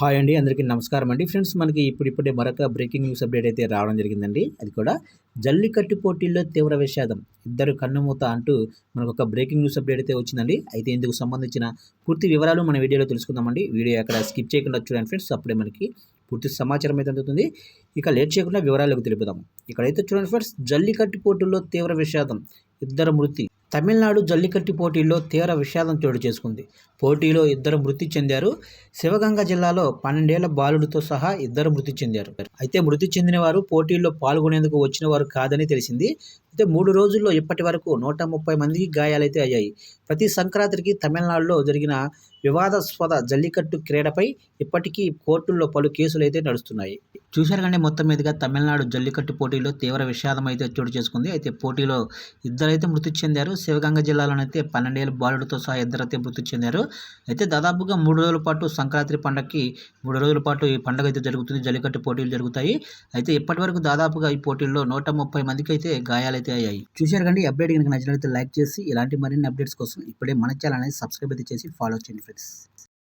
Hi అండి అందరికీ నమస్కారం అండి. ఫ్రెండ్స్ మనకి ఇప్పుడిప్పుడే మరొక బ్రేకింగ్ న్యూస్ అప్డేట్ అయితే రావడం జరిగిందండి. అది కూడా జల్లికట్టు పోటీల్లో తీవ్ర విషాదం. ఇద్దరు కన్నుమూత అంటూ మనకు ఒక బ్రేకింగ్ న్యూస్ అప్డేట్ అయితే వచ్చిందండి. అయితే ఇందుకు సంబంధించిన పూర్తి వివరాలు మన వీడియోలో తెలుసుకుందామండి. వీడియో అక్కడ స్కిప్ చేయకుండా చూడండి ఫ్రెండ్స్. అప్పుడే మనకి పూర్తి సమాచారం అయితే అందుతుంది. ఇక లేట్ చేయకుండా వివరాలకు తెలుపుదాం. ఇక్కడైతే చూడండి ఫ్రెండ్స్ జల్లికట్టు పోటీల్లో తీవ్ర విషాదం. ఇద్దరు మృతి. తమిళనాడు జల్లికట్టు పోటీల్లో తీవ్ర విషాదం చోటు చేసుకుంది. పోటీలో ఇద్దరు మృతి చెందారు. శివగంగ జిల్లాలో పన్నెండేళ్ళ బాలుడితో సహా ఇద్దరు మృతి చెందారు. అయితే మృతి చెందిన వారు పోటీల్లో పాల్గొనేందుకు వచ్చిన వారు కాదని తెలిసింది. అయితే మూడు రోజుల్లో ఇప్పటి వరకు నూట ముప్పై మందికి గాయాలైతే అయ్యాయి. ప్రతి సంక్రాంతికి తమిళనాడులో జరిగిన వివాదాస్పద జల్లికట్టు క్రీడపై ఇప్పటికీ కోర్టుల్లో పలు కేసులు అయితే నడుస్తున్నాయి. చూశారు కానీ మొత్తం మీదుగా తమిళనాడు జల్లికట్టు పోటీలో తీవ్ర విషాదం అయితే చోటు చేసుకుంది. అయితే పోటీలో ఇద్దరైతే మృతి చెందారు. శివగంగ జిల్లాలోనైతే పన్నెండేళ్ళ బాలుడితో సహా ఇద్దరైతే మృతి చెందారు. అయితే దాదాపుగా మూడు రోజుల పాటు సంక్రాంతి పండగకి మూడు రోజుల పాటు ఈ పండుగ అయితే జరుగుతుంది. జల్లికట్టు పోటీలు జరుగుతాయి. అయితే ఇప్పటి వరకు దాదాపుగా ఈ పోటీల్లో నూట ముప్పై మందికి అయితే గాయాలైతే అయ్యాయి. చూశారు కానీ అప్డేట్ కనుక నచ్చినట్లయితే లైక్ చేసి ఇలాంటి మరిన్ని అప్డేట్స్ కోసం ఇప్పుడే మన ఛానల్ అనేది సబ్స్క్రైబ్ అయితే చేసి ఫాలో చేయండి ఫ్రెండ్స్